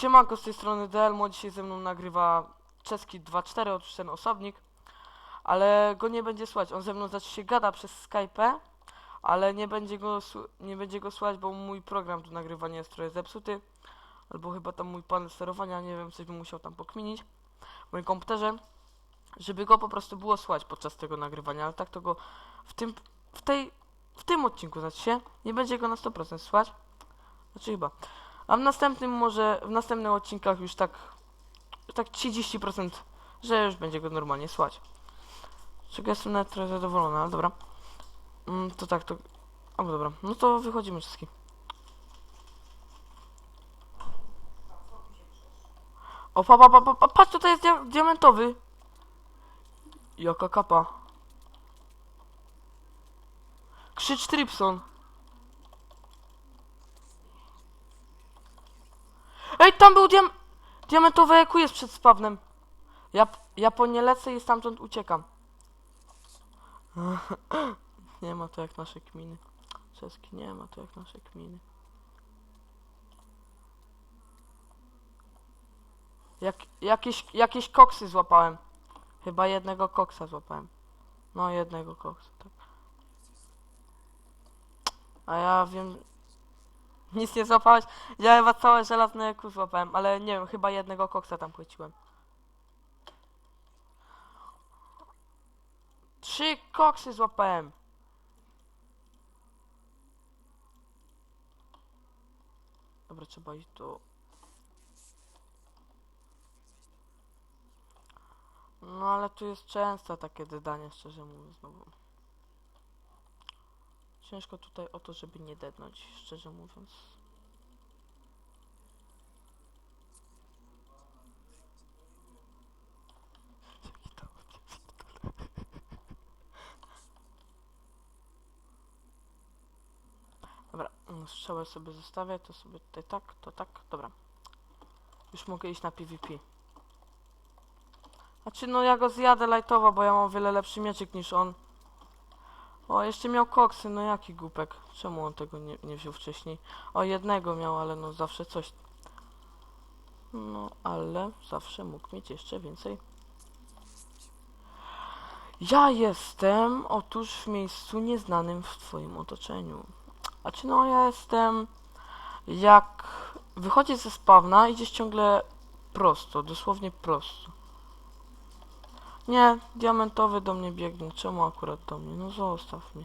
Siemanko, z tej strony Delmo, dzisiaj ze mną nagrywa czeski 2.4, otóż ten osobnik, ale go nie będzie słychać, on ze mną znaczy się gada przez Skype'ę, ale nie będzie go, nie będzie go słychać, bo mój program do nagrywania jest trochę zepsuty, albo chyba tam mój panel sterowania, nie wiem, coś bym musiał tam pokminić w moim komputerze, żeby go po prostu było słychać podczas tego nagrywania, ale tak to go w tym, w tej, w tym odcinku, znaczy się, nie będzie go na 100% słychać, znaczy chyba. A w następnym może, w następnych odcinkach już tak, tak 30%, że już będzie go normalnie słać. Czego jestem nawet trochę zadowolony, ale dobra. Mm, to tak, to... O, dobra, no to wychodzimy wszystkie. O, pa, pa, pa, pa, pa, patrz, tutaj jest dia diamentowy. Jaka kapa. Krzycz Tripson. Ej, tam był diam... Diamentowy jest przed spawnem. Ja, ja po nie lecę i stamtąd uciekam. nie ma to jak nasze kminy. Czeski, nie ma to jak nasze kminy. Jak, jakieś, jakieś koksy złapałem. Chyba jednego koksa złapałem. No, jednego koksa, tak. A ja wiem... Nic nie złapałeś? Ja chyba całe żelazne EQ złapałem, ale nie wiem, chyba jednego koksa tam chwyciłem. Trzy koksy złapałem. Dobra, trzeba iść tu. No ale tu jest często takie dodanie, szczerze mówiąc, znowu. Ciężko tutaj o to, żeby nie dednąć, szczerze mówiąc. Dobra, mm, strzałę sobie zostawię, to sobie tutaj tak, to tak, dobra. Już mogę iść na PvP. Znaczy, no ja go zjadę lightowo, bo ja mam wiele lepszy mieczyk niż on. O, jeszcze miał koksy, no jaki głupek. Czemu on tego nie, nie wziął wcześniej? O, jednego miał, ale no zawsze coś. No, ale zawsze mógł mieć jeszcze więcej. Ja jestem, otóż w miejscu nieznanym w twoim otoczeniu. A czy no, ja jestem... Jak wychodzisz ze spawna, idziesz ciągle prosto, dosłownie prosto. Nie, diamentowy do mnie biegnie. Czemu akurat do mnie? No zostaw mnie.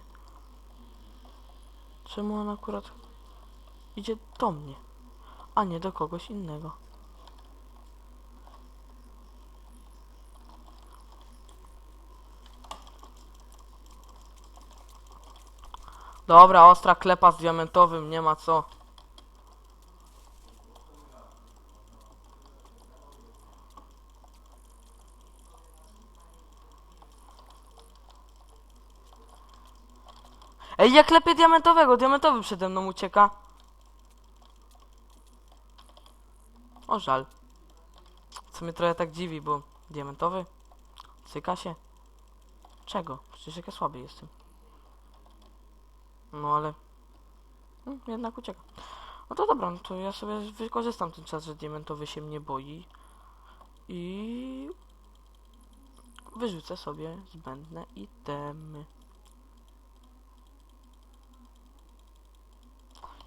Czemu on akurat idzie do mnie, a nie do kogoś innego? Dobra, ostra klepa z diamentowym, nie ma co. Ej, jak lepiej diamentowego, diamentowy przede mną ucieka. O, żal. Co mnie trochę tak dziwi, bo diamentowy cyka się. Czego? Przecież jak ja słaby jestem. No ale... Hmm, jednak ucieka. No to dobra, no to ja sobie wykorzystam ten czas, że diamentowy się mnie boi. I... Wyrzucę sobie zbędne itemy.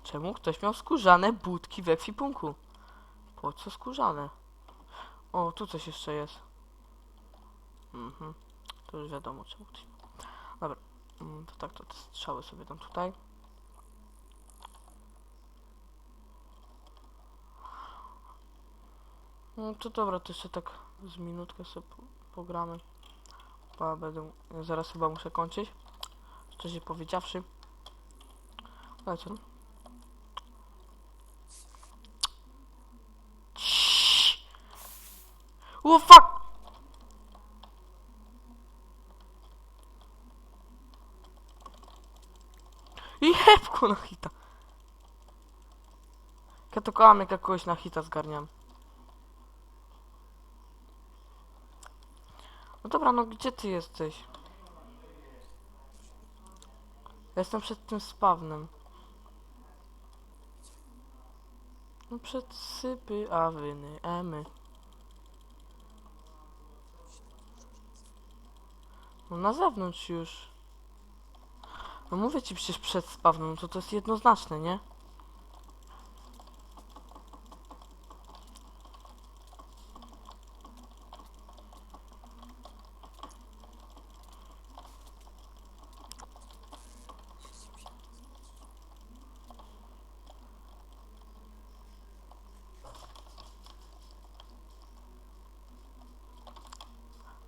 Czemu ktoś miał skórzane budki w ekwipunku? Po co skórzane? O, tu coś jeszcze jest. Mhm. To już wiadomo, czemu. Dobra. Mm, to tak, to te strzały sobie dam tutaj. No to dobra, to jeszcze tak z minutkę sobie po- pogramy. Chyba będę, zaraz chyba muszę kończyć. Szczerze powiedziawszy. Ale co? O fuck! I hepku na hita. Ja to kołam jak kogoś na hita zgarniam. No dobra, no gdzie ty jesteś? Jestem przed tym spawnem. No przedsypy, a wyny, emy. No na zewnątrz już. No mówię ci przecież przed spawną, to to jest jednoznaczne, nie?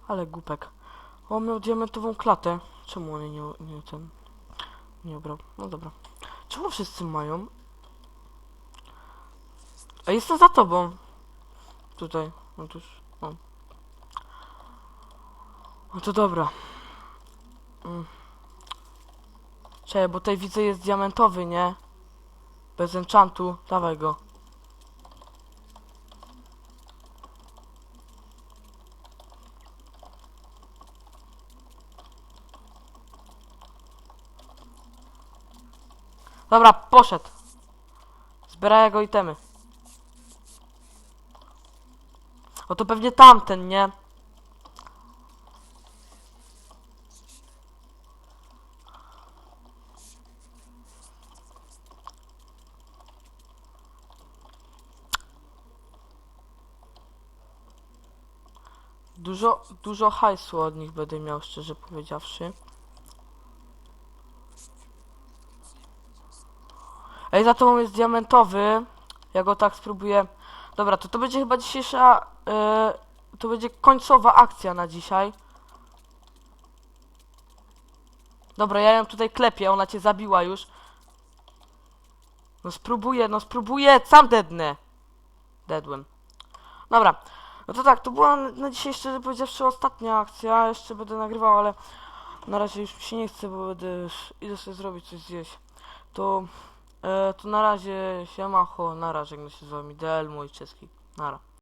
Ale głupek. On miał diamentową klatę. Czemu on nie, nie ten... Nie obrał. No dobra. Czemu wszyscy mają? A jestem za tobą. Tutaj. Otóż. O. No to dobra. Mm. Czekaj, bo tutaj widzę jest diamentowy, nie? Bez enchantu. Dawaj go. Dobra, poszedł. Zbieraj jego itemy. O to pewnie tamten, nie? Dużo, dużo hajsu od nich będę miał, szczerze powiedziawszy. Ej, za tobą jest diamentowy. Ja go tak spróbuję. Dobra, to to będzie chyba dzisiejsza. e, to będzie końcowa akcja na dzisiaj. Dobra, ja ją tutaj klepię, ona cię zabiła już. No spróbuję, no spróbuję, sam dednę. Dedłem. Dobra, no to tak, to była na dzisiaj szczerze powiedziawszy ostatnia akcja. Jeszcze będę nagrywał, ale na razie już mi się nie chce, bo będę idę sobie zrobić coś zjeść. To E, to na razie siemacho, na razie żegnę się z wami, DL mój czeski, nara.